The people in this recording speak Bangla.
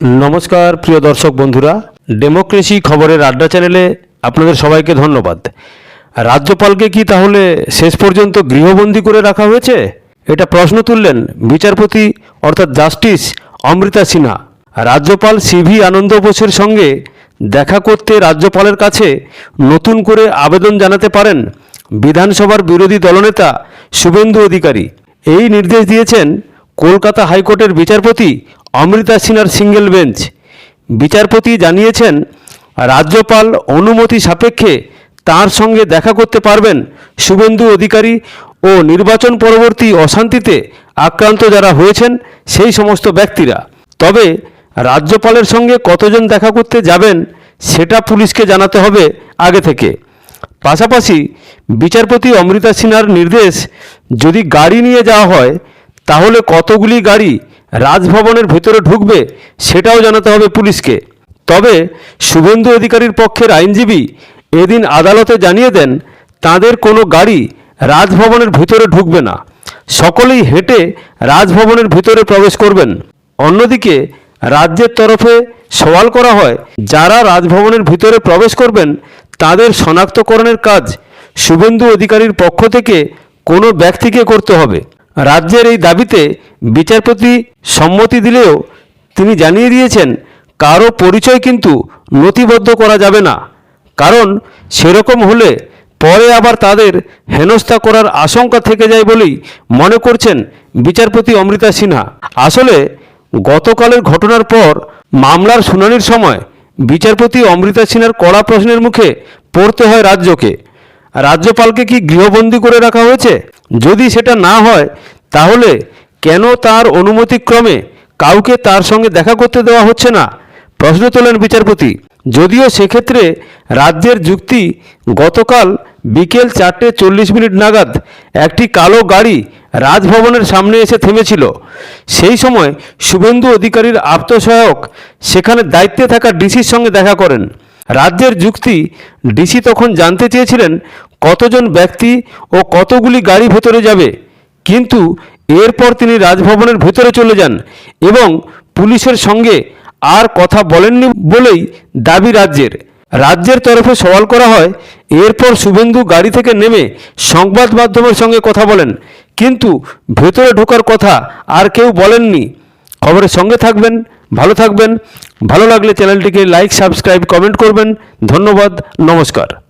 নমস্কার, প্রিয় দর্শক বন্ধুরা। ডেমোক্রেসি খবরের আড্ডা চ্যানেলে আপনাদের সবাইকে ধন্যবাদ। রাজ্যপালকে কি তাহলে শেষ পর্যন্ত গৃহবন্দী করে রাখা হয়েছে? এটা প্রশ্ন তুললেন বিচারপতি, অর্থাৎ জাস্টিস অমৃতা সিনহা। রাজ্যপাল সিভি আনন্দ বোসের সঙ্গে দেখা করতে রাজ্যপালের কাছে নতুন করে আবেদন জানাতে পারেন বিধানসভার বিরোধী দলনেতা শুভেন্দু অধিকারী। এই নির্দেশ দিয়েছেন কলকাতা হাইকোর্টের বিচারপতি অমৃতা সিনহার সিঙ্গেল বেঞ্চ। বিচারপতি জানিয়েছেন, রাজ্যপাল অনুমতি সাপেক্ষে তার সঙ্গে দেখা করতে পারবেন শুভেন্দু অধিকারী ও নির্বাচন পরবর্তী অশান্তিতে আক্রান্ত যারা হয়েছেন সেই সমস্ত ব্যক্তিরা। তবে রাজ্যপালের সঙ্গে কতজন দেখা করতে যাবেন সেটা পুলিশকে জানাতে হবে আগে থেকে। পাশাপাশি বিচারপতি অমৃতা সিনহার নির্দেশ, যদি গাড়ি নিয়ে যাওয়া হয়, তাহলে কতগুলি গাড়ি রাজভবনের ভেতরে ঢুকবে, সেটাও জানাতে হবে পুলিশকে। তবে শুভেন্দু অধিকারীর পক্ষের আইনজীবী এদিন আদালতে জানিয়ে দেন, তাদের কোনো গাড়ি রাজভবনের ভিতরে ঢুকবে না। সকলেই হেঁটে রাজভবনের ভিতরে প্রবেশ করবেন। অন্যদিকে রাজ্যের তরফে সওয়াল করা হয়, যারা রাজভবনের ভিতরে প্রবেশ করবেন, তাদের শনাক্তকরণের কাজ শুভেন্দু অধিকারীর পক্ষ থেকে কোনো ব্যক্তিকে করতে হবে। রাজ্যের এই দাবিতে বিচারপতি সম্মতি দিলেও তিনি জানিয়ে দিয়েছেন, কারও পরিচয় কিন্তু নথিবদ্ধ করা যাবে না। কারণ সেরকম হলে পরে আবার তাদের হেনস্থা করার আশঙ্কা থেকে যায় বলেই মনে করছেন বিচারপতি অমৃতা সিনহা। আসলে গতকালের ঘটনার পর মামলার শুনানির সময় বিচারপতি অমৃতা সিনহার কড়া প্রশ্নের মুখে পড়তে হয় রাজ্যকে। রাজ্যপালকে কি গৃহবন্দী করে রাখা হয়েছে? যদি সেটা না হয়, তাহলে কেন তার অনুমতিক্রমে কাউকে তার সঙ্গে দেখা করতে দেওয়া হচ্ছে না? প্রশ্ন তোলেন বিচারপতি। যদিও সেক্ষেত্রে রাজ্যের যুক্তি গতকাল বিকেল চারটে চল্লিশ মিনিট নাগাদ একটি কালো গাড়ি রাজভবনের সামনে এসে থেমেছিল। সেই সময় শুভেন্দু অধিকারীর আপ্তসহায়ক সেখানে দায়িত্বে থাকা ডিসির সঙ্গে দেখা করেন। রাজ্যের যুক্তি ডিসি তখন জানতে চেয়েছিলেন কতজন ব্যক্তি ও কতগুলি গাড়ি ভেতরে যাবে। কিন্তু এরপর তিনি রাজভবনের ভেতরে চলে যান এবং পুলিশের সঙ্গে আর কথা বলেননি বলেই দাবি রাজ্যের। রাজ্যের তরফে সওয়াল করা হয়, এরপর শুভেন্দু গাড়ি থেকে নেমে সংবাদ মাধ্যমের সঙ্গে কথা বলেন। কিন্তু ভেতরে ঢোকার কথা আর কেউ বলেননি। খবরের সঙ্গে থাকবেন, ভালো থাকবেন। ভালো লাগলে চ্যানেলটিকে লাইক, সাবস্ক্রাইব, কমেন্ট করবেন। ধন্যবাদ, নমস্কার।